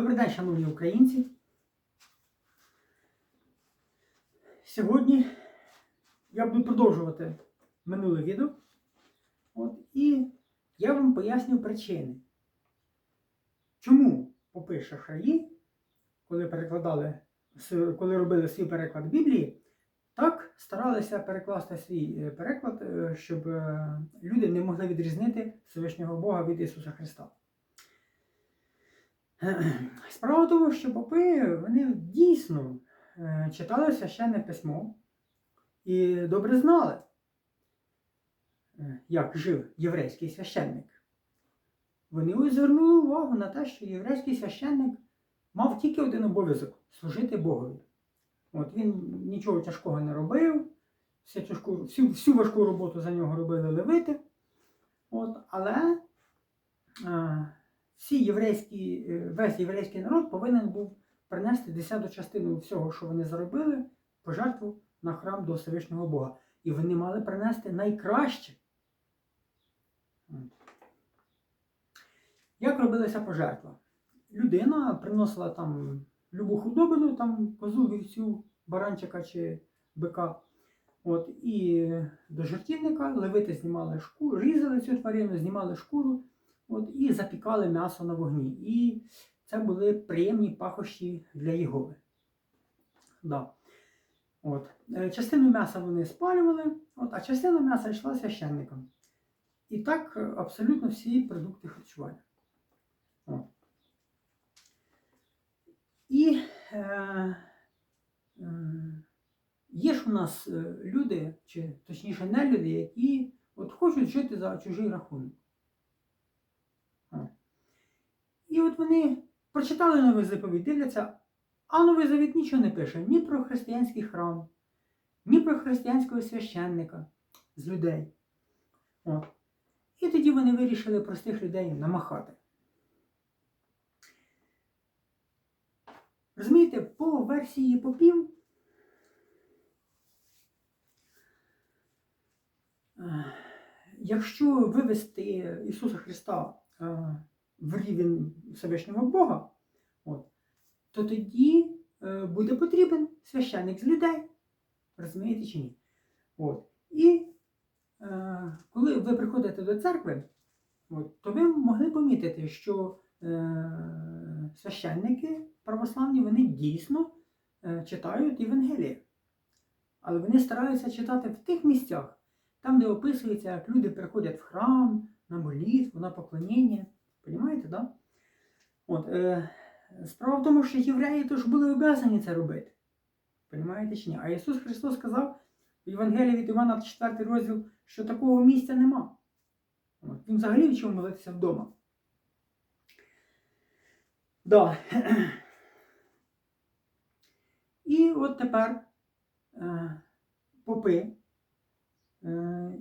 Добрий день, шановні українці. Сьогодні я буду продовжувати минуле відео. От, і я вам поясню причини. Чому попи шахраї, коли перекладали, коли робили свій переклад Біблії, так старалися перекласти свій е, переклад, е, щоб е, люди не могли відрізнити Всевишнього Бога від Ісуса Христа. Справа в тому, що попи вони дійсно е, читали священне письмо і добре знали, е, як жив єврейський священник. Вони звернули увагу на те, що єврейський священник мав тільки один обов'язок служити Богові. От він нічого тяжкого не робив, всю, тяжку, всю, всю важку роботу за нього робили левити. От, але е, всі єврейські, е, весь єврейський народ повинен був принести десяту частину всього, що вони заробили, пожертву на храм до Всевишнього Бога. І вони мали принести найкраще. Як робилася пожертва? Людина приносила там любу худобину, там козу, вівцю, баранчика чи бика. От, і до жертівника левити знімали шкуру, різали цю тварину, знімали шкуру от, і запікали м'ясо на вогні. І це були приємні пахощі для Єгови. Да. От. Е, Частину м'яса вони спалювали, от, а частина м'яса йшла священникам. І так е, абсолютно всі продукти харчування. І е, е, є ж у нас е, люди, чи точніше не люди, які от хочуть жити за чужий рахунок. І от вони прочитали новий заповідь, дивляться, а новий завіт нічого не пише ні про християнський храм, ні про християнського священника з людей. От. І тоді вони вирішили простих людей намахати. Розумієте, по версії попів. е, Якщо вивести Ісуса Христа в рівень Всевишнього Бога, от, то тоді е, буде потрібен священник з людей. Розумієте чи ні? От. І е, коли ви приходите до церкви, от, то ви могли помітити, що е, священники православні вони дійсно е, читають Євангеліє. Але вони стараються читати в тих місцях, там, де описується, як люди приходять в храм, на молитву, на поклоніння. Понімаєте, да? От, е, справа в тому, що євреї тож були обязані це робити. Понімаєте чи ні? А Ісус Христос сказав в Євангелії від Івана 4 розділ, що такого місця нема. От, він взагалі вчив молитися вдома. Да. І от тепер е, попи е,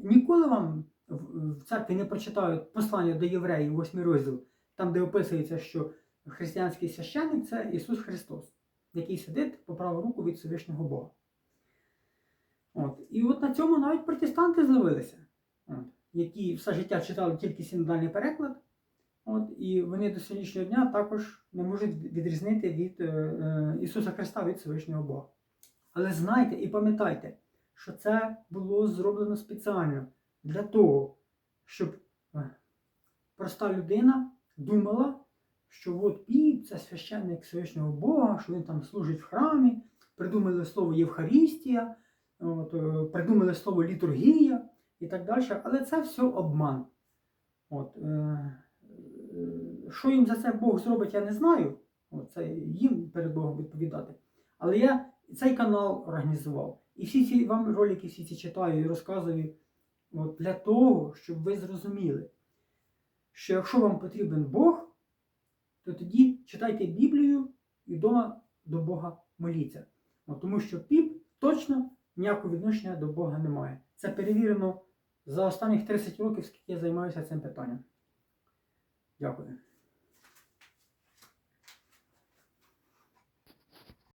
ніколи вам в, церкві не прочитають послання до євреїв, 8 розділ, там, де описується, що християнський священник це Ісус Христос, який сидить по праву руку від Всевишнього Бога. От. І от на цьому навіть протестанти зловилися, от, які все життя читали тільки синодальний переклад. От, і вони до сьогоднішнього дня також не можуть відрізнити від е, е, Ісуса Христа від Всевишнього Бога. Але знайте і пам'ятайте, що це було зроблено спеціально для того, щоб е, проста людина думала, що от піп це священник Всевишнього Бога, що він там служить в храмі, придумали слово Євхарістія, от, е, придумали слово літургія і так далі. Але це все обман. От, е, е, що їм за це Бог зробить, я не знаю. От, це їм перед Богом відповідати. Але я цей канал організував. І всі ці вам ролики всі ці читаю і розказую от, для того, щоб ви зрозуміли, що якщо вам потрібен Бог, то тоді читайте Біблію і вдома до Бога моліться. От, тому що піп точно ніякого відношення до Бога не має. Це перевірено за останніх 30 років, скільки я займаюся цим питанням. Дякую.